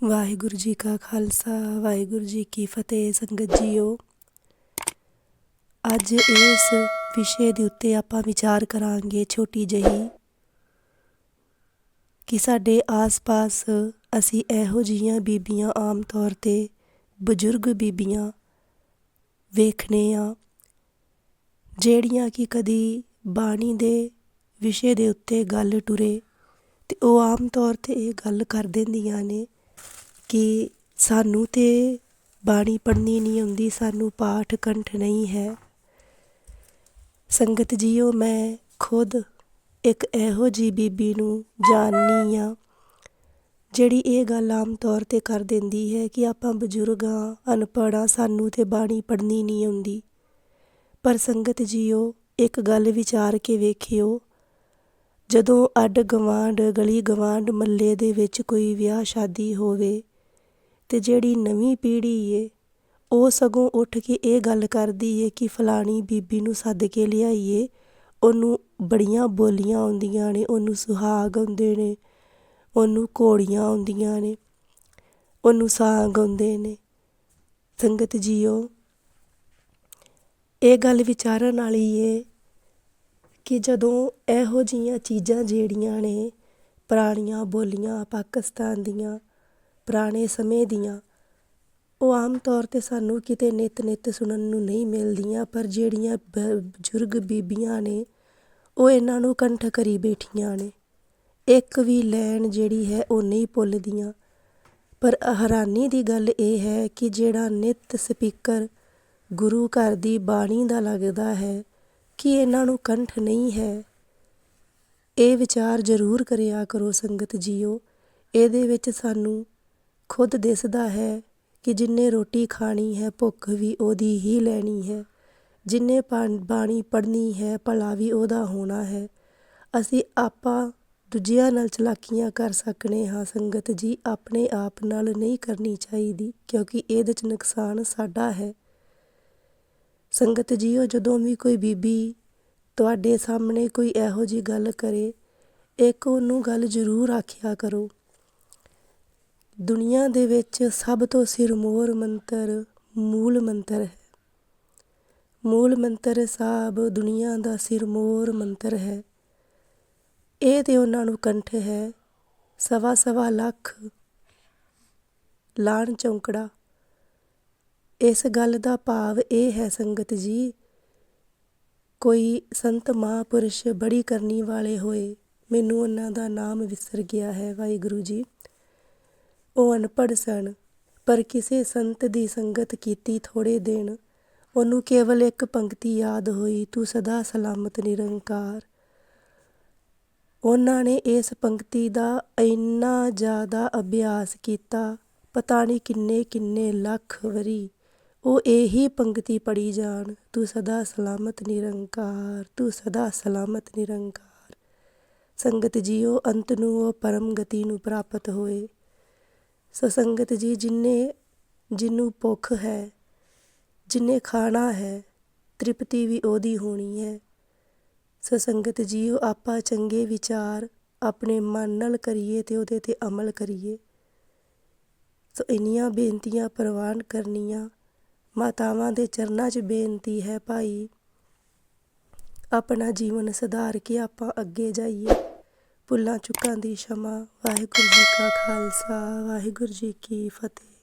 ਵਾਹਿਗੁਰੂ ਜੀ ਕਾ ਖਾਲਸਾ, ਵਾਹਿਗੁਰੂ ਜੀ ਕੀ ਫਤਿਹ। ਸੰਗਤ ਜੀਓ, ਅੱਜ ਇਸ ਵਿਸ਼ੇ ਦੇ ਉੱਤੇ ਆਪਾਂ ਵਿਚਾਰ ਕਰਾਂਗੇ ਛੋਟੀ ਜਿਹੀ ਕਿ ਸਾਡੇ ਆਸ-ਪਾਸ ਅਸੀਂ ਇਹੋ ਜਿਹੀਆਂ ਬੀਬੀਆਂ ਆਮ ਤੌਰ ਤੇ ਬਜ਼ੁਰਗ ਬੀਬੀਆਂ ਵੇਖਨੇ ਆ, ਜਿਹੜੀਆਂ ਕਿ ਕਦੀ ਬਾਣੀ ਦੇ ਵਿਸ਼ੇ ਦੇ ਉੱਤੇ ਗੱਲ ਟੁਰੇ ਤੇ ਉਹ ਆਮ ਤੌਰ ਤੇ ਇਹ ਗੱਲ ਕਰ ਦਿੰਦੀਆਂ ਨੇ। ਕਿ ਸਾਨੂੰ ਤਾਂ ਬਾਣੀ ਪੜ੍ਹਨੀ ਨਹੀਂ ਆਉਂਦੀ, ਸਾਨੂੰ ਪਾਠ ਕੰਠ ਨਹੀਂ ਹੈ। ਸੰਗਤ ਜੀਓ, ਮੈਂ ਖੁਦ ਇੱਕ ਇਹੋ ਜੀ ਬੀਬੀ ਨੂੰ ਜਾਣਨੀ ਆ, ਜਿਹੜੀ ਇਹ ਗੱਲ ਆਮ ਤੌਰ ਤੇ ਕਰ ਦਿੰਦੀ ਹੈ ਕਿ ਆਪਾਂ ਬਜ਼ੁਰਗਾਂ, ਅਨਪੜ੍ਹਾਂ ਸਾਨੂੰ ਤੇ ਬਾਣੀ ਪੜ੍ਹਨੀ ਨਹੀਂ ਆਉਂਦੀ। ਪਰ ਸੰਗਤ ਜੀਓ, ਇੱਕ ਗੱਲ ਵਿਚਾਰ ਕੇ ਵੇਖਿਓ, ਜਦੋਂ ਅੱਡ ਗਵਾਂਡ ਗਲੀ ਗਵਾਂਡ ਮੱਲੇ ਦੇ ਵਿੱਚ ਕੋਈ ਵਿਆਹ ਸ਼ਾਦੀ ਹੋਵੇ ਅਤੇ ਜਿਹੜੀ ਨਵੀਂ ਪੀੜ੍ਹੀ ਹੈ ਉਹ ਸਗੋਂ ਉੱਠ ਕੇ ਇਹ ਗੱਲ ਕਰਦੀ ਹੈ ਕਿ ਫਲਾਣੀ ਬੀਬੀ ਨੂੰ ਸੱਦ ਕੇ ਲਿਆਈਏ। ਉਹਨੂੰ ਬੜੀਆਂ ਬੋਲੀਆਂ ਆਉਂਦੀਆਂ ਨੇ, ਉਹਨੂੰ ਸੁਹਾਗ ਆਉਂਦੇ ਨੇ, ਉਹਨੂੰ ਘੋੜੀਆਂ ਆਉਂਦੀਆਂ ਨੇ, ਉਹਨੂੰ ਸਾਂਗ ਆਉਂਦੇ ਨੇ। ਸੰਗਤ ਜੀਓ, ਇਹ ਗੱਲ ਵਿਚਾਰਨ ਵਾਲੀ ਏ ਕਿ ਜਦੋਂ ਇਹੋ ਜੀਆਂ ਚੀਜ਼ਾਂ ਜਿਹੜੀਆਂ ਨੇ, ਪੁਰਾਣੀਆਂ ਬੋਲੀਆਂ ਪਾਕਿਸਤਾਨ ਦੀਆਂ ਪੁਰਾਣੇ ਸਮੇਂ ਦੀਆਂ। ਉਹ ਆਮ ਤੌਰ ਤੇ ਸਾਨੂੰ ਕਿਤੇ ਨਿੱਤ ਨਿੱਤ ਸੁਣਨ ਨੂੰ ਨਹੀਂ ਮਿਲਦੀਆਂ, ਪਰ ਜਿਹੜੀਆਂ ਬ, ਬਜ਼ੁਰਗ ਬੀਬੀਆਂ ਨੇ, ਉਹ ਇਹਨਾਂ ਨੂੰ ਕੰਠ ਕਰੀ ਬੈਠੀਆਂ ਨੇ। ਇੱਕ ਵੀ ਲੈਣ ਜਿਹੜੀ ਹੈ, ਉਹ ਨਹੀਂ ਭੁੱਲਦੀਆਂ। ਪਰ ਹੈਰਾਨੀ ਦੀ ਗੱਲ ਇਹ ਹੈ ਕਿ ਜਿਹੜਾ ਨਿੱਤ ਸਪੀਕਰ ਗੁਰੂ ਘਰ ਦੀ ਬਾਣੀ ਦਾ ਲੱਗਦਾ ਹੈ ਕਿ ਇਹਨਾਂ ਨੂੰ ਕੰਠ ਨਹੀਂ ਹੈ, ਇਹ ਵਿਚਾਰ ਜ਼ਰੂਰ ਕਰਿਆ ਕਰੋ ਸੰਗਤ ਜੀਓ। ਇਹਦੇ ਵਿੱਚ ਸਾਨੂੰ ਖੁਦ ਦਿਸਦਾ ਹੈ ਕਿ ਜਿੰਨੇ ਰੋਟੀ ਖਾਣੀ ਹੈ, ਭੁੱਖ ਵੀ ਉਹਦੀ ਹੀ ਲੈਣੀ ਹੈ। ਜਿੰਨੇ ਬਾਣੀ ਪੜ੍ਹਨੀ ਹੈ, ਭਲਾ ਵੀ ਉਹਦਾ ਹੋਣਾ ਹੈ। ਅਸੀਂ ਆਪਾਂ ਦੂਜਿਆਂ ਨਾਲ ਚਲਾਕੀਆਂ ਕਰ ਸਕਨੇ ਹਾਂ। ਸੰਗਤ ਜੀ ਆਪਣੇ ਆਪ ਨਾਲ ਨਹੀਂ ਕਰਨੀ ਚਾਹੀਦੀ, ਕਿਉਂਕਿ ਇਹਦੇ 'ਚ ਨੁਕਸਾਨ ਸਾਡਾ ਹੈ। ਸੰਗਤ ਜੀਓ, ਜਦੋਂ ਵੀ ਕੋਈ ਬੀਬੀ ਤੁਹਾਡੇ ਸਾਹਮਣੇ ਕੋਈ ਇਹੋ ਜੀ ਗੱਲ ਕਰੇ, ਇੱਕ ਉਹਨੂੰ ਗੱਲ ਜ਼ਰੂਰ ਆਖਿਆ ਕਰੋ। ਦੁਨੀਆ ਦੇ ਵਿੱਚ ਸਭ ਤੋਂ ਸਿਰਮੌਰ ਮੰਤਰ ਮੂਲ ਮੰਤਰ ਹੈ। ਮੂਲ ਮੰਤਰ ਸਾਹਿਬ ਦੁਨੀਆ ਦਾ ਸਿਰਮੌਰ ਮੰਤਰ ਹੈ। ਇਹ ਤੇ ਉਹਨਾਂ ਨੂੰ ਕੰਠ ਹੈ। ਸਵਾ ਸਵਾ ਲੱਖ ਲਾਣ ਚੌਂਕੜਾ। ਇਸ ਗੱਲ ਦਾ ਭਾਵ ਇਹ ਹੈ ਸੰਗਤ ਜੀ, ਕੋਈ ਸੰਤ ਮਹਾਪੁਰਸ਼ ਬੜੀ ਕਰਨੀ ਵਾਲੇ ਹੋਏ। ਮੈਨੂੰ ਉਹਨਾਂ ਦਾ ਨਾਮ ਵਿਸਰ ਗਿਆ ਹੈ ਵਾਹਿਗੁਰੂ ਜੀ। ਉਹ ਅਨਪੜ੍ਹ ਸਨ, ਪਰ ਕਿਸੇ ਸੰਤ ਦੀ ਸੰਗਤ ਕੀਤੀ ਥੋੜ੍ਹੇ ਦਿਨ। ਉਹਨੂੰ ਕੇਵਲ ਇੱਕ ਪੰਕਤੀ ਯਾਦ ਹੋਈ, ਤੂੰ ਸਦਾ ਸਲਾਮਤ, ਨਿਰੰਕਾਰ। ਉਹਨਾਂ ਨੇ ਇਸ ਪੰਕਤੀ ਦਾ ਇੰਨਾ ਜ਼ਿਆਦਾ ਅਭਿਆਸ ਕੀਤਾ, ਪਤਾ ਨਹੀਂ ਕਿੰਨੇ ਕਿੰਨੇ ਲੱਖ ਵਰੀ, ਉਹ ਇਹੀ ਪੰਕਤੀ ਪੜੀ ਜਾਣ, ਤੂੰ ਸਦਾ ਸਲਾਮਤ, ਨਿਰੰਕਾਰ, ਤੂੰ ਸਦਾ ਸਲਾਮਤ, ਨਿਰੰਕਾਰ। ਸੰਗਤ ਜੀਓ, ਅੰਤ ਨੂੰ ਉਹ ਪਰਮ ਗਤੀ ਨੂੰ ਪ੍ਰਾਪਤ ਹੋਏ। ਸੋ ਸੰਗਤ ਜੀ, ਜਿੰਨੇ ਜਿਹਨੂੰ ਭੁੱਖ ਹੈ, ਜਿੰਨੇ ਖਾਣਾ ਹੈ, ਤ੍ਰਿਪਤੀ ਵੀ ਉਹਦੀ ਹੋਣੀ ਹੈ। ਸੋ ਸੰਗਤ ਜੀਓ ਆਪਾਂ ਚੰਗੇ ਵਿਚਾਰ ਆਪਣੇ ਮਨ ਨਾਲ ਕਰੀਏ ਤੇ ਉਹਦੇ ਤੇ ਅਮਲ ਕਰੀਏ। ਸੋ ਇੰਨੀਆਂ ਬੇਨਤੀਆਂ ਪ੍ਰਵਾਨ ਕਰਨੀਆਂ, ਮਾਤਾਵਾਂ ਦੇ ਚਰਨਾਂ 'ਚ ਬੇਨਤੀ ਹੈ ਭਾਈ, ਆਪਣਾ ਜੀਵਨ ਸੁਧਾਰ ਕੇ ਆਪਾਂ ਅੱਗੇ ਜਾਈਏ। ਭੁੱਲਾਂ ਚੁੱਕਾਂ ਦੀ ਸ਼ਮਾ। ਵਾਹਿਗੁਰੂ ਜੀ ਕਾ ਖਾਲਸਾ ਵਾਹਿਗੁਰੂ ਜੀ ਕੀ ਫਤਿਹ।